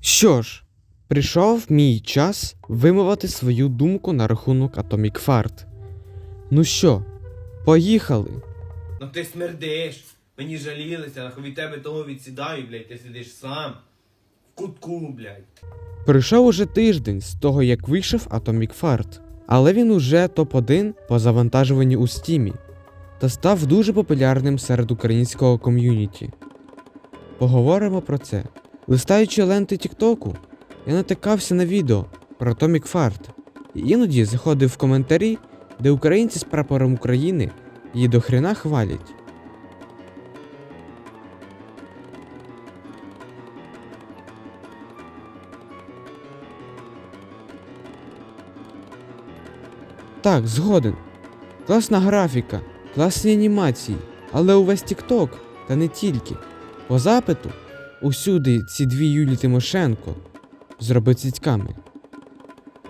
Що ж, прийшов мій час вимовити свою думку на рахунок Atomic Fart. Ну що, поїхали? Ну ти смердиш. Мені жалілися, нахуй від тебе того відсідаю, блядь, ти сидиш сам. В кутку, блядь. Пройшов уже тиждень з того, як вийшов Atomic Fart, але він уже топ-1 по завантажуванню у стімі та став дуже популярним серед українського ком'юніті. Поговоримо про це. Листаючи ленти Тіктоку, я натикався на відео про Atomic Fart і іноді заходив в коментарі, де українці з прапором України її до хрена хвалять. Так, згоден. Класна графіка, класні анімації, але увесь TikTok, та не тільки. По запиту, усюди ці дві Юлі Тимошенко з робоцицьками.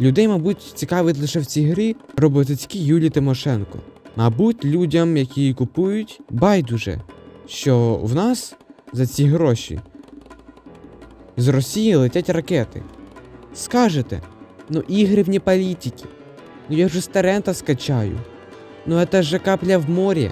Людей, мабуть, цікавить лише в цій грі роботицькі Юлі Тимошенко. Мабуть, людям, які її купують, байдуже, що в нас за ці гроші з Росії летять ракети. Скажете, ну ігри вне політики. Ну я же с торрента скачаю. Ну это же капля в морі.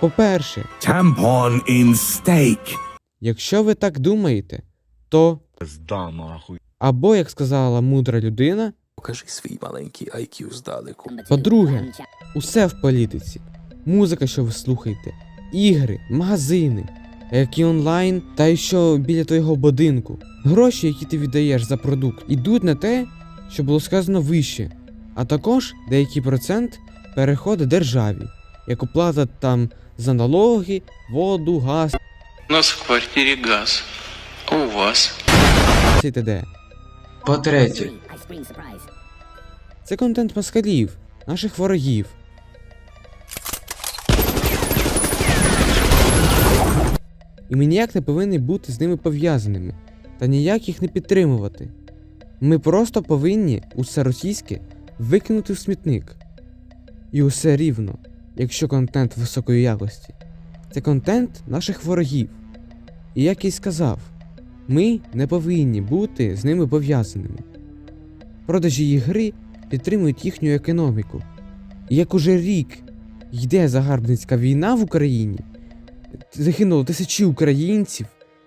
По-перше, Tampon in steak. Якщо ви так думаєте, то Пизда нахуй. або, як сказала мудра людина, Покажи свій маленький IQ здалеку. По-друге, усе в політиці. Музика, що ви слухаєте, ігри, магазини, як і онлайн, та й що біля твого будинку. Гроші, які ти віддаєш за продукт, ідуть на те, що було сказано вище, а також деякий процент переходить державі, як оплата там за налоги, воду, газ У нас в квартире газ. А у вас? По-третє, Це контент москалів, наших ворогів. І ми ніяк не повинні бути з ними пов'язаними та ніяк їх не підтримувати. Ми просто повинні усе російське викинути в смітник. І усе рівно, якщо контент високої якості. Це контент наших ворогів. І як й сказав, ми не повинні бути з ними пов'язаними. Продажі їх гри підтримують їхню економіку. І як уже рік йде загарбницька війна в Україні, загинуло тисячі українців,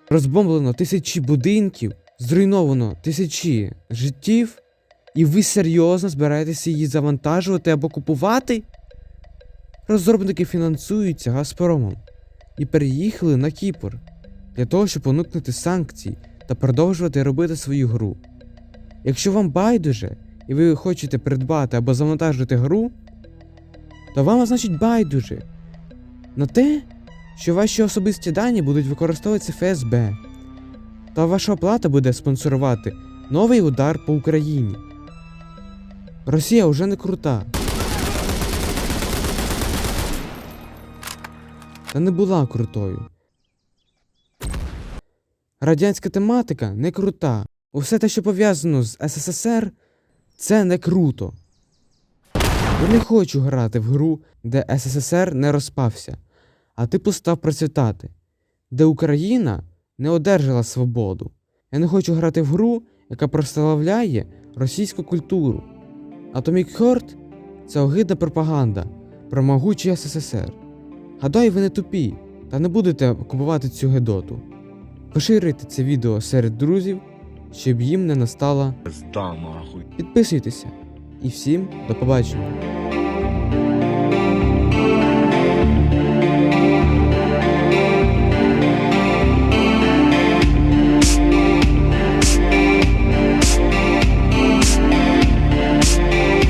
розбомблено тисячі будинків, зруйновано тисячі життів, і ви серйозно збираєтеся її завантажувати або купувати? Розробники фінансуються Газпромом і переїхали на Кіпр для того, щоб уникнути санкцій та продовжувати робити свою гру. Якщо вам байдуже і ви хочете придбати або завантажити гру, то вам значить байдуже на те, що ваші особисті дані будуть використовуватися ФСБ, та ваша оплата буде спонсорувати новий удар по Україні. Росія вже не крута. Та не була крутою. Радянська тематика не крута. Усе те, що пов'язано з СССР, це не круто. Я не хочу грати в гру, де СССР не розпався, а типу став процвітати, де Україна не одержала свободу. Я не хочу грати в гру, яка прославляє російську культуру. Atomic Heart – це огидна пропаганда про могучий СССР. Гадаю, ви не тупі, та не будете купувати цю гедоту. Поширюйте це відео серед друзів, щоб їм не настала. Підписуйтеся і всім до побачення.